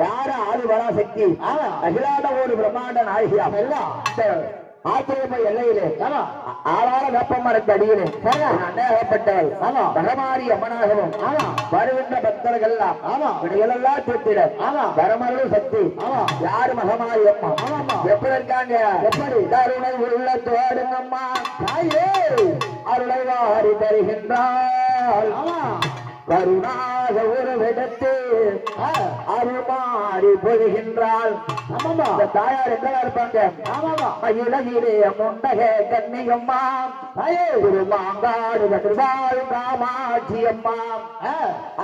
யார ஆதி பராசக்தி அகிலாத ஒரு பிரம்மாண்ட நாயகியா? ஆச்சரியமை எல்லையிலே ஆளார வெப்பமரத்து அடியிலே அண்ணாகப்பட்டவள் பரமாரி அம்மனாகவும் வருகின்ற பக்தர்கள் எல்லாம் தூத்திட பரமருள் சக்தி. யாரு மகமாரி அம்மா? எப்படி இருக்காங்க எப்படி? கருணை உள்ள தோடுங்கம்மா. தாயே! அருளை வாரி தருகின்றாள். கருணாக ஒரு விடத்து அருமாறி பொழுகின்றாள். தாயார் எங்கெல்லாம் இருப்பாங்க? மயிலகிலே முண்டக கன்னியம்மா ஒரு மாங்காடு கட்டுவாள் காமாட்சி அம்மா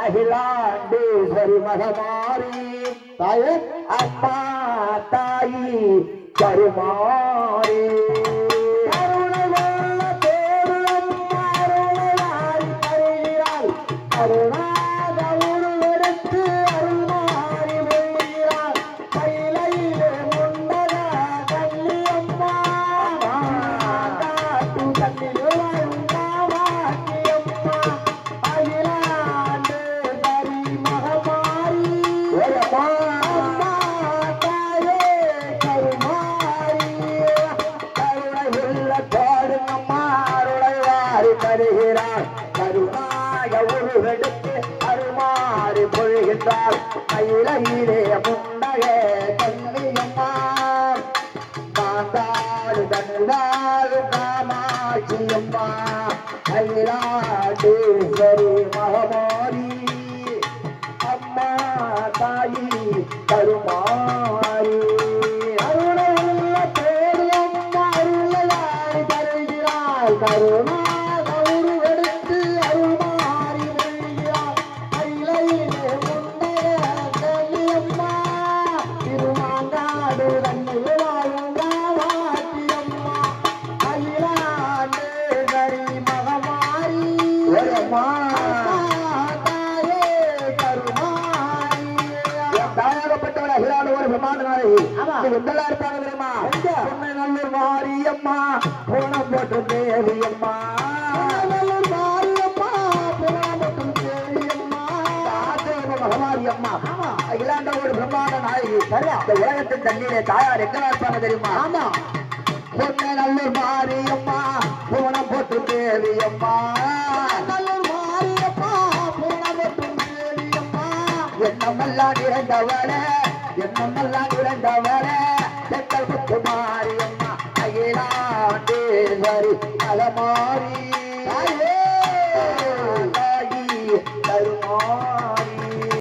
அகிலாண்டேஸ்வரி மகமாரி தாயே. அம்மா தாயி கருமாரி பொழுகின்றார் மயிலையிலே முண்டக கல்வியம்மா மாந்தாடு தந்தாடு காமாட்சியம்மா அகிலாண்டேஸ்வரி மகமாரி. அம்மா தாயி கருமாரி அருளையுள்ள பேரும் அருளாய் தருகிறாள் கருணாக இது எங்கெல்லாம் இருப்பாங்க தெரியுமா? பொன்னை நல்லூர் மாரியம்மா பூனம் போட்டு தேவியம்மா. நல்லூர் மாரியம்மா பூனம் போட்டு தேவியம்மா. ஆசிரியமா மகமாரி அம்மா அகிலாண்ட ஒரு பிரம்மாண்ட நாயகி. சரியா. இந்த உலகத்தின் தண்ணீரே தாயார் எங்கெல்லாம் இருப்பாங்க தெரியுமா? ஆமா. பொன்னை நல்லூர் மாரியம்மா பூனம் போட்டு தேவியம்மா. நல்லூர் மாரியம்மா என்னமெல்லாம் இரண்டவர தேவியம்மா எண்ணமெல்லாம் நிறைந்தவளே எண்ணமெல்லாம் நிறைந்தவளே வரி அலமாரி